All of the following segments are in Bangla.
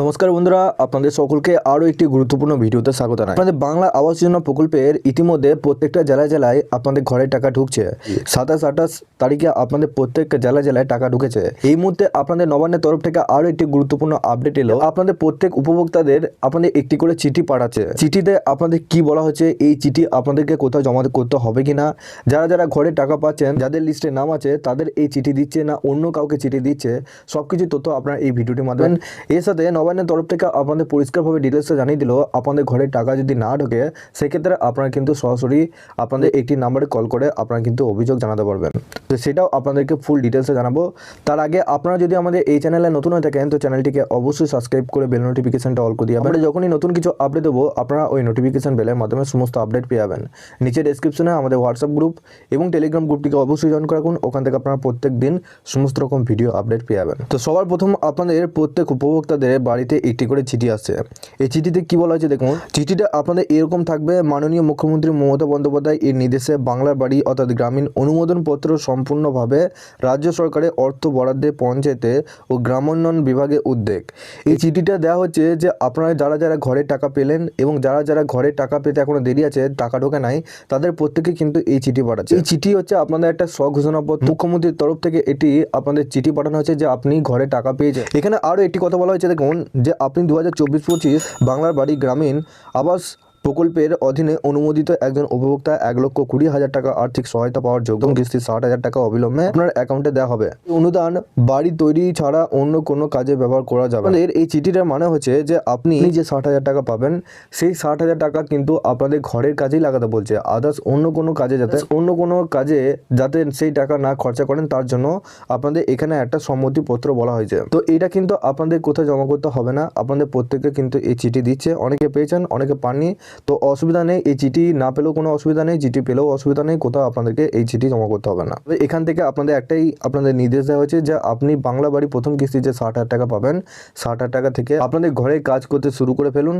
নমস্কার বন্ধুরা, আপনাদের সকলকে আরও একটি গুরুত্বপূর্ণ ভিডিওতে স্বাগত জানাই। আপনাদের বাংলা আবাস যোজনা প্রকল্পের ইতিমধ্যে প্রত্যেকটা জেলায় জেলায় আপনাদের ঘরে টাকা ঢুকছে। সাতাশ আঠাশ তারিখে আপনাদের প্রত্যেক জেলায় জেলায় টাকা ঢুকেছে। এই মুহূর্তে আপনাদের নবান্নের তরফ থেকে আরও একটি গুরুত্বপূর্ণ আপডেট এলো। আপনাদের প্রত্যেক উপভোক্তাদের আপনাদের একটি করে চিঠি পাঠাচ্ছে। চিঠিতে আপনাদের কি বলা হচ্ছে, এই চিঠি আপনাদেরকে কোথাও জমা করতে হবে কিনা যারা যারা ঘরে টাকা পাচ্ছেন, যাদের লিস্টে নাম আছে, তাদের এই চিঠি দিচ্ছে না, অন্য কাউকে চিঠি দিচ্ছে। সব কিছু তথ্য আপনারা এই ভিডিওটির মাধ্যমে। এর সাথে নবান্নের তরফ থেকে আপনাদের পরিষ্কারভাবে ডিটেলসটা জানিয়ে দিল। আপনাদের ঘরে টাকা যদি না ঢোকে, সেক্ষেত্রে আপনারা কিন্তু সরাসরি আপনাদের একটি নাম্বারে কল করে আপনারা কিন্তু অভিযোগ জানাতে পারবেন। তো সেটাও আপনাদেরকে ফুল ডিটেলসে জানাব। তার আগে আপনারা যদি আমাদের এই চ্যানেলে নতুন হয়ে থাকেন, তো চ্যানেলটিকে অবশ্যই সাবস্ক্রাইব করে বেল নোটিফিকেশনটা অল করে দিয়ে আমরা যখনই নতুন কিছু আপডেট দেবো, আপনারা ওই নোটিফিকেশন বেলের মাধ্যমে সমস্ত আপডেট পেয়ে যাবেন। নিচে ডেসক্রিপশনে আমাদের হোয়াটসঅ্যাপ গ্রুপ এবং টেলিগ্রাম গ্রুপটিকে অবশ্যই জয়েন রাখুন। ওখান থেকে আপনারা প্রত্যেক দিন সমস্ত রকম ভিডিও আপডেট পেয়ে যাবেন। তো সবার প্রথম আপনাদের প্রত্যেক উপভোক্তাদের বাড়িতে একটি করে চিঠি আসছে। এই চিঠিতে কি বলা হয়েছে দেখুন? চিঠিটা আপনাদের এরকম থাকবে, মাননীয় মুখ্যমন্ত্রী মমতা বন্দ্যোপাধ্যায় এর নির্দেশে বাংলার বাড়ি অর্থাৎ গ্রামীণ অনুমোদনপত্র সম্পূর্ণভাবে রাজ্য সরকারের অর্থ বরাদ্দে পঞ্চায়েতে ও গ্রামোন্নয়ন বিভাগে উদ্যোগ। এই চিঠিটা দেওয়া হচ্ছে যে, আপনারা যারা যারা ঘরে টাকা পেলেন এবং যারা যারা ঘরে টাকা পেতে এখনও দেরি আছে, টাকা ঢোকে নাই, তাদের প্রত্যেকে কিন্তু এই চিঠি পাঠাচ্ছে। এই চিঠি হচ্ছে আপনাদের একটা স্বঘোষণাপত্র। মুখ্যমন্ত্রীর তরফ থেকে এটি আপনাদের চিঠি পাঠানো হচ্ছে যে, আপনি ঘরে টাকা পেয়েছেন। এখানে আরও একটি কথা বলা হয়েছে দেখুন যে আপনি দু হাজার চব্বিশ পঁচিশ বাংলার বাড়ি গ্রামীণ আবাস প্রকল্পের অধীনে অনুমোদিত একজন উপভোক্তা এক লক্ষ কুড়ি হাজার টাকা আর্থিক সহায়তা পাওয়ার যোগ্য কিস্তি ষাট হাজার টাকা অবিলম্বে আপনার অ্যাকাউন্টে দেওয়া হবে। অনুদান বাড়ি তৈরি ছাড়া অন্য কোনো কাজে ব্যবহার করা যাবে। এর এই চিঠিটার মানে হচ্ছে যে আপনি যে ষাট হাজার টাকা পাবেন সেই ষাট হাজার টাকা কিন্তু আপনাদের ঘরের কাজেই লাগাতে বলছে। আদার্স অন্য কোনো কাজে যাতে অন্য কোনো কাজে যাতে সেই টাকা না খরচা করেন তার জন্য আপনাদের এখানে একটা সম্মতিপত্র বলা হয়েছে। তো এটা কিন্তু আপনাদের কোথাও জমা করতে হবে না। আপনাদের প্রত্যেককে কিন্তু এই চিঠি দিচ্ছে। অনেকে পেয়েছেন অনেকে পাননি। তো অসুবিধা নেই, এই চিঠি না পেলেও কোনো অসুবিধা নেই, চিঠি পেলেও অসুবিধা নেই, কোথাও আপনাদেরকে এই চিঠি জমা করতে হবে না। এখান থেকে আপনাদের একটাই, আপনাদের নির্দেশ দেওয়া হয়েছে যে আপনি বাংলা বাড়ি প্রথম কিস্তি যে ষাট হাজার টাকা পাবেন। ষাট হাজার টাকা থেকে আপনাদের ঘরে কাজ করতে শুরু করে ফেলুন।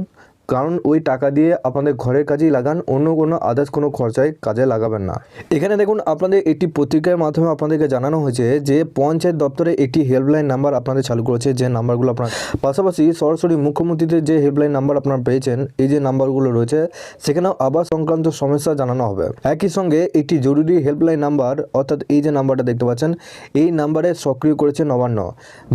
কারণ ওই টাকা দিয়ে আপনাদের ঘরের কাজেই লাগান, অন্য কোনো আদার্স কোনো খরচায় কাজে লাগাবেন না। এখানে দেখুন, আপনাদের একটি পত্রিকার মাধ্যমে আপনাদেরকে জানানো হয়েছে যে পঞ্চায়েত দপ্তরে একটি হেল্পলাইন নাম্বার আপনাদের চালু করেছে, যে নাম্বারগুলো আপনার পাশাপাশি সরাসরি মুখ্যমন্ত্রীদের যে হেল্পলাইন নাম্বার আপনারা পেয়েছেন, এই যে নাম্বারগুলো রয়েছে, সেখানেও আবাস সংক্রান্ত সমস্যা জানানো হবে। একই সঙ্গে একটি জরুরি হেল্পলাইন নাম্বার অর্থাৎ এই যে নাম্বারটা দেখতে পাচ্ছেন, এই নাম্বারে সক্রিয় করেছে নবান্ন।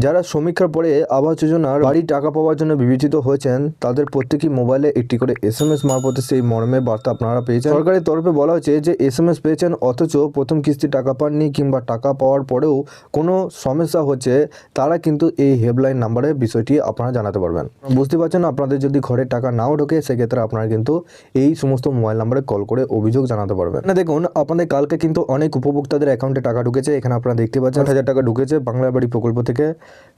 যারা সমীক্ষার পরে আবাস যোজনার বাড়ি টাকা পাওয়ার জন্য বিবেচিত হয়েছেন, তাদের প্রত্যেকই মোবাইলে একটি করে এস এম এস মারফতে সেই মর্মে বার্তা আপনারা পেয়েছেন সরকারের তরফে বলা হয়েছে যে এস এম এস পেয়েছেন অথচ প্রথম কিস্তি টাকা পাননি কিংবা টাকা পাওয়ার পরেও কোনো সমস্যা হচ্ছে, তারা কিন্তু এই হেল্পলাইন নাম্বারে বিষয়টি আপনারা জানাতে পারবেন। বুঝতে পারছেন, আপনাদের যদি ঘরে টাকা নাও ঢোকে, সেক্ষেত্রে আপনারা কিন্তু এই সমস্ত মোবাইল নাম্বারে কল করে অভিযোগ জানাতে পারবেন। না দেখুন, আপনাদের কালকে কিন্তু অনেক উপভোক্তাদের অ্যাকাউন্টে টাকা ঢুকেছে, এখানে আপনারা দেখতে পাচ্ছেন হাজার টাকা ঢুকেছে বাংলা বাড়ি প্রকল্প থেকে।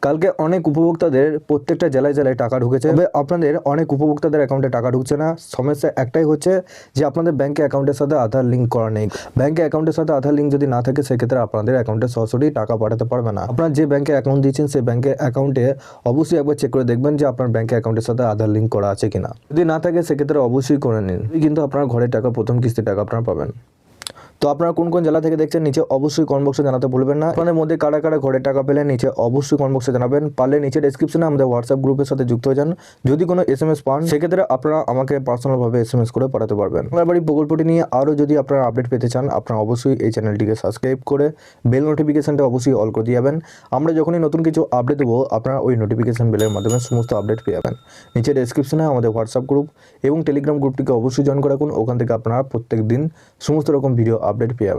কালকে অনেক উপভোক্তাদের প্রত্যেকটা জেলায় জেলায় টাকা ঢুকেছে। তবে আপনাদের অনেক উপভোক্তাদের অ্যাকাউন্টে টাকা ঢুকছে না। সমস্যা একটাই হচ্ছে যে আপনাদের ব্যাঙ্কে অ্যাকাউন্টের সাথে আধার লিঙ্ক করা নেই। ব্যাঙ্কে অ্যাকাউন্টের সাথে আধার লিঙ্ক যদি না থাকে, সেক্ষেত্রে আপনাদের অ্যাকাউন্টে সরাসরি টাকা পাঠাতে পারবে না। আপনার যে ব্যাঙ্কে অ্যাকাউন্ট দিয়েছেন সেই ব্যাঙ্কের অ্যাকাউন্টে অবশ্যই একবার চেক করে দেখবেন যে আপনার ব্যাঙ্কে অ্যাকাউন্টের সাথে আধার লিঙ্ক করা আছে কিনা। যদি না থাকে, সেক্ষেত্রে অবশ্যই করে নিন। কিন্তু আপনার ঘরের টাকা, প্রথম কিস্তির টাকা আপনার পাবেন। তো আপনারা কোন কোন জেলা থেকে দেখছেন, নিচে অবশ্যই কমেন্ট বক্সে জানাতে ভুলবেন না। আপনাদের মধ্যে কারা কারা ঘরে টাকা পেলেন নিচে অবশ্যই কমেন্ট বক্সে জানাবেন। পারলে নিচে ডেসক্রিপশনে আমাদের হোয়াটসঅ্যাপ গ্রুপের সাথে যুক্ত হয়ে যান। যদি কোনো এস এম এস পান, সেক্ষেত্রে আপনারা আমাকে পার্সোনালভাবে এস এম এস করে পাঠাতে পারবেন। আমার বাড়ি প্রকল্পটি নিয়ে আরও যদি আপনারা আপডেট পেতে চান, আপনারা অবশ্যই এই চ্যানেলটিকে সাবস্ক্রাইব করে বেল নোটিফিকেশানটা অবশ্যই অল করে দিয়ে যাবেন। আমরা যখনই নতুন কিছু আপডেট দেবো, আপনারা ওই নোটিফিকেশান বেলের মাধ্যমে সমস্ত আপডেট পেয়ে যাবেন। নিচে ডেসক্রিপশনে আমাদের হোয়াটসঅ্যাপ গ্রুপ এবং টেলিগ্রাম গ্রুপটিকে অবশ্যই জয়েন করে রাখুন। ওখান থেকে আপনারা প্রত্যেক দিন সমস্ত রকম ভিডিও আপডেট পেয়ে যাবেন